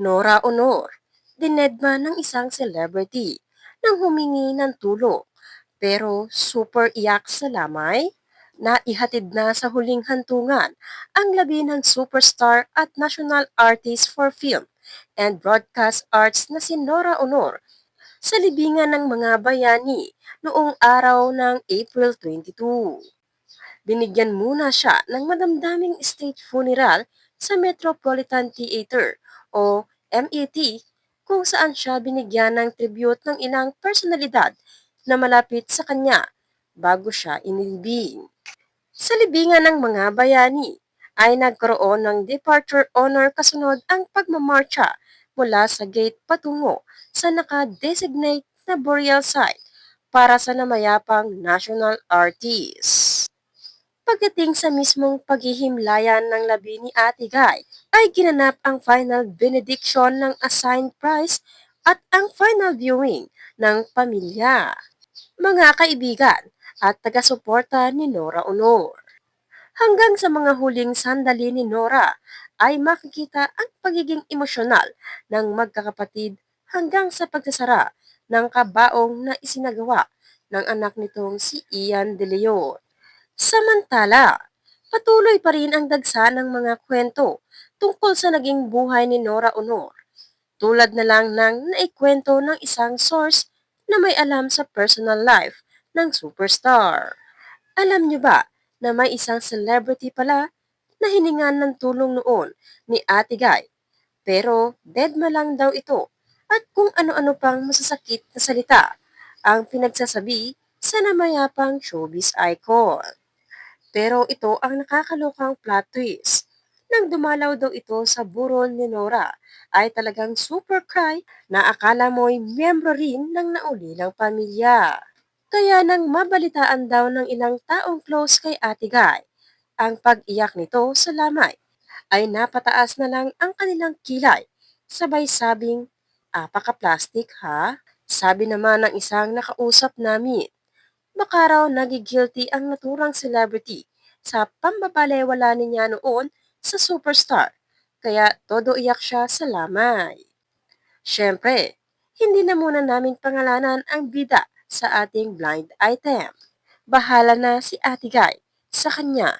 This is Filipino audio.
Nora Honor, dinedma ng isang celebrity nang humingi ng tulong pero super iyak sa lamay na ihatid na sa huling hantungan ang labi ng superstar at national artist for film and broadcast arts na si Nora Honor sa libingan ng mga bayani noong araw ng April 22. Binigyan muna siya ng madamdaming state funeral sa Metropolitan Theater o MET kung saan siya binigyan ng tribute ng ilang personalidad na malapit sa kanya bago siya inilibing. Sa libingan ng mga bayani ay nagkaroon ng departure honor kasunod ang pagmamarcha mula sa gate patungo sa naka-designate na burial site para sa namayapang national artist. Pagdating sa mismong paghihimlayan ng labi ni Ate Guy, ay ginanap ang final benediction ng assigned prize at ang final viewing ng pamilya, mga kaibigan at taga-suporta ni Nora Honor. Hanggang sa mga huling sandali ni Nora ay makikita ang pagiging emosyonal ng magkakapatid hanggang sa pagsasara ng kabaong na isinagawa ng anak nitong si Ian De Leon. Samantala, patuloy pa rin ang dagsa ng mga kwento tungkol sa naging buhay ni Nora Honor. Tulad na lang ng naikwento ng isang source na may alam sa personal life ng superstar. Alam niyo ba na may isang celebrity pala na hiningan ng tulong noon ni Ate Guy? Pero deadma lang daw ito at kung ano-ano pang masasakit na salita ang pinagsasabi sa namayapang showbiz icon. Pero ito ang nakakalokang plot twist. Nang dumalaw daw ito sa buron ni Nora, ay talagang super cry na akala mo'y miyembro rin ng naulilang pamilya. Kaya nang mabalitaan daw ng ilang taong close kay Ate Guy, ang pag-iyak nito sa lamay ay napataas na lang ang kanilang kilay. Sabay sabing, apaka-plastic ha? Sabi naman ng isang nakausap namin, baka raw nagigilty ang naturang celebrity sa pambabalewala niya noon sa superstar. Kaya todo iyak siya sa lamay. Siyempre, hindi na muna namin pangalanan ang bida sa ating blind item. Bahala na si Ate Guy sa kanya.